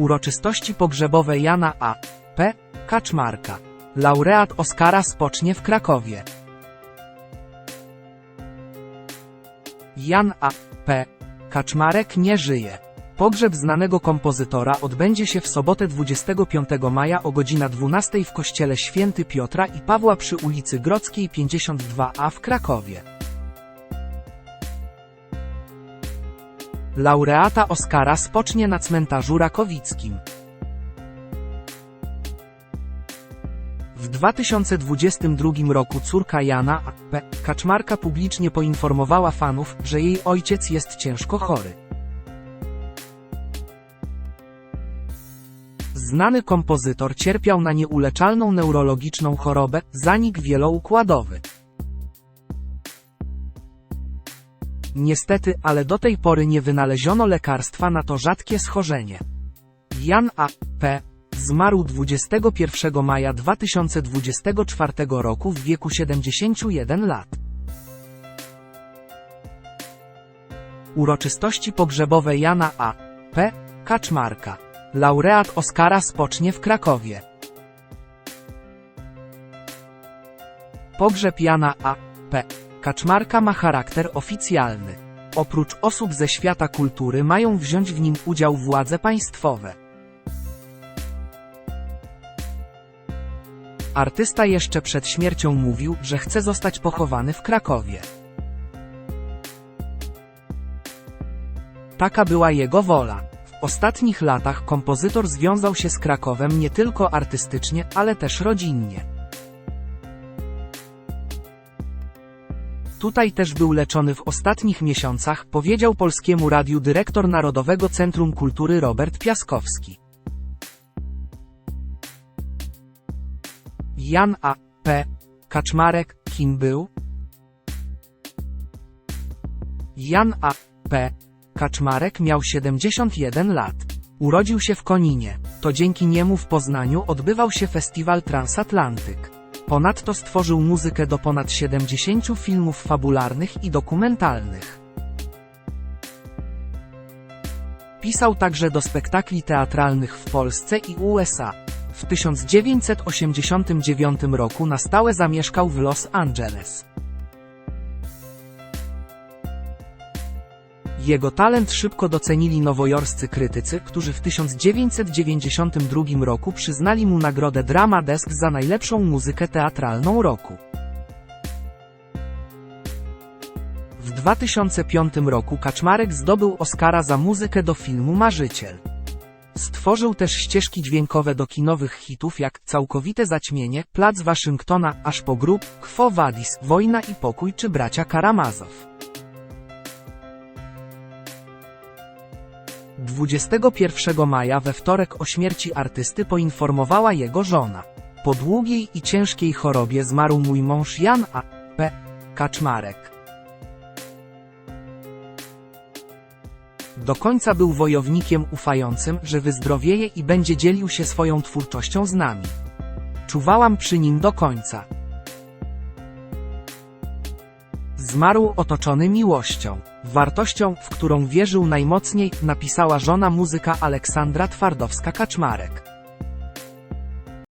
Uroczystości pogrzebowe Jana A. P. Kaczmarka. Laureat Oscara spocznie w Krakowie. Jan A. P. Kaczmarek nie żyje. Pogrzeb znanego kompozytora odbędzie się w sobotę 25 maja o godzina 12 w kościele Święty Piotra i Pawła przy ulicy Grodzkiej 52a w Krakowie. Laureata Oscara spocznie na cmentarzu rakowickim. W 2022 roku córka Jana. P. Kaczmarka publicznie poinformowała fanów, że jej ojciec jest ciężko chory. Znany kompozytor cierpiał na nieuleczalną neurologiczną chorobę, zanik wieloukładowy. Niestety, ale do tej pory nie wynaleziono lekarstwa na to rzadkie schorzenie. Jan A. P. zmarł 21 maja 2024 roku w wieku 71 lat. Uroczystości pogrzebowe Jana A. P. Kaczmarka. Laureat Oscara spocznie w Krakowie. Pogrzeb Jana A. P. Kaczmarka ma charakter oficjalny. Oprócz osób ze świata kultury mają wziąć w nim udział władze państwowe. Artysta jeszcze przed śmiercią mówił, że chce zostać pochowany w Krakowie. Taka była jego wola. W ostatnich latach kompozytor związał się z Krakowem nie tylko artystycznie, ale też rodzinnie. Tutaj też był leczony w ostatnich miesiącach, powiedział Polskiemu Radiu dyrektor Narodowego Centrum Kultury Robert Piaskowski. Jan A. P. Kaczmarek, kim był? Jan A. P. Kaczmarek miał 71 lat. Urodził się w Koninie. To dzięki niemu w Poznaniu odbywał się festiwal Transatlantyk. Ponadto stworzył muzykę do ponad 70 filmów fabularnych i dokumentalnych. Pisał także do spektakli teatralnych w Polsce i USA. W 1989 roku na stałe zamieszkał w Los Angeles. Jego talent szybko docenili nowojorscy krytycy, którzy w 1992 roku przyznali mu nagrodę Drama Desk za najlepszą muzykę teatralną roku. W 2005 roku Kaczmarek zdobył Oscara za muzykę do filmu Marzyciel. Stworzył też ścieżki dźwiękowe do kinowych hitów jak Całkowite Zaćmienie, Plac Waszyngtona, Aż po grób, Quo Vadis, Wojna i Pokój czy Bracia Karamazow. 21 maja we wtorek o śmierci artysty poinformowała jego żona. Po długiej i ciężkiej chorobie zmarł mój mąż Jan A. P. Kaczmarek. Do końca był wojownikiem ufającym, że wyzdrowieje i będzie dzielił się swoją twórczością z nami. Czuwałam przy nim do końca. Zmarł otoczony miłością, wartością, w którą wierzył najmocniej, napisała żona muzyka Aleksandra Twardowska-Kaczmarek.